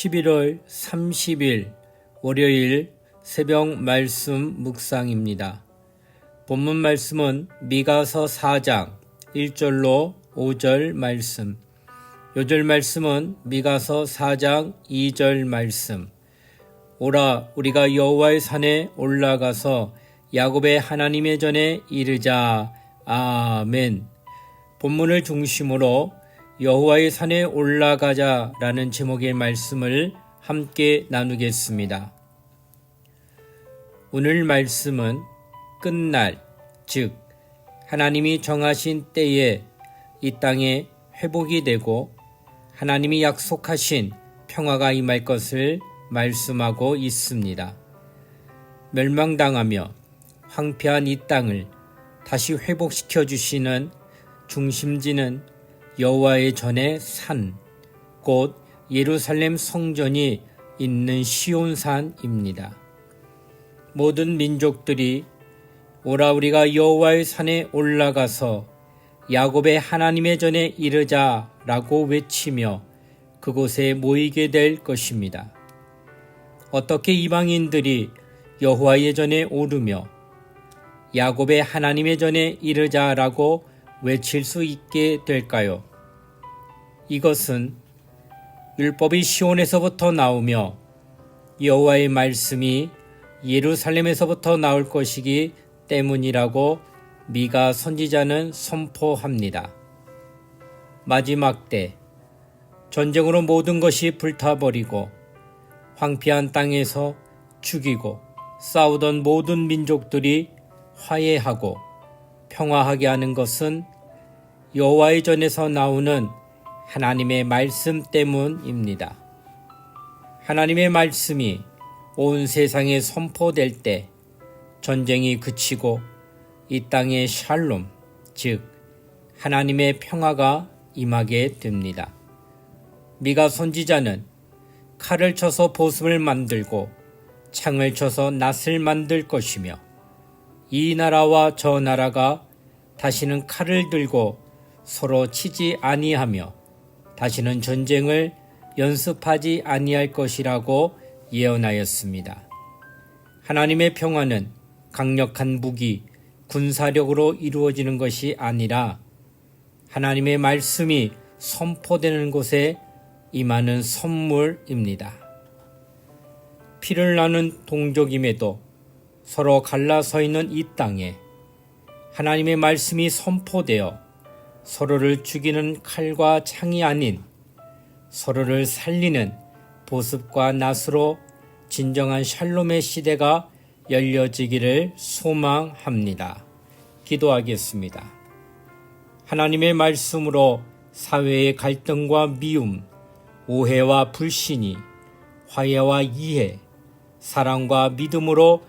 11월 30일 월요일 새벽 말씀 묵상입니다. 본문 말씀은 미가서 4장 1절로 5절 말씀, 요절 말씀은 미가서 4장 2절 말씀. 오라 우리가 여호와의 산에 올라가서 야곱의 하나님의 전에 이르자. 아멘. 본문을 중심으로 여호와의 산에 올라가자라는 제목의 말씀을 함께 나누겠습니다. 오늘 말씀은 끝날, 즉 하나님이 정하신 때에 이 땅에 회복이 되고 하나님이 약속하신 평화가 임할 것을 말씀하고 있습니다. 멸망당하며 황폐한 이 땅을 다시 회복시켜 주시는 중심지는 여호와의 전의 산, 곧 예루살렘 성전이 있는 시온산입니다. 모든 민족들이 오라 우리가 여호와의 산에 올라가서 야곱의 하나님의 전에 이르자라고 외치며 그곳에 모이게 될 것입니다. 어떻게 이방인들이 여호와의 전에 오르며 야곱의 하나님의 전에 이르자라고 외칠 수 있게 될까요? 이것은 율법이 시온에서부터 나오며 여호와의 말씀이 예루살렘에서부터 나올 것이기 때문이라고 미가 선지자는 선포합니다. 마지막 때 전쟁으로 모든 것이 불타버리고 황폐한 땅에서 죽이고 싸우던 모든 민족들이 화해하고 평화하게 하는 것은 여호와의 전에서 나오는 하나님의 말씀 때문입니다. 하나님의 말씀이 온 세상에 선포될 때 전쟁이 그치고 이 땅에 샬롬, 즉 하나님의 평화가 임하게 됩니다. 미가 선지자는 칼을 쳐서 보습을 만들고 창을 쳐서 낫을 만들 것이며 이 나라와 저 나라가 다시는 칼을 들고 서로 치지 아니하며 다시는 전쟁을 연습하지 아니할 것이라고 예언하였습니다. 하나님의 평화는 강력한 무기, 군사력으로 이루어지는 것이 아니라 하나님의 말씀이 선포되는 곳에 임하는 선물입니다. 피를 나는 동족임에도 서로 갈라서 있는 이 땅에 하나님의 말씀이 선포되어 서로를 죽이는 칼과 창이 아닌 서로를 살리는 보습과 낫으로 진정한 샬롬의 시대가 열려지기를 소망합니다. 기도하겠습니다. 하나님의 말씀으로 사회의 갈등과 미움, 오해와 불신이 화해와 이해, 사랑과 믿음으로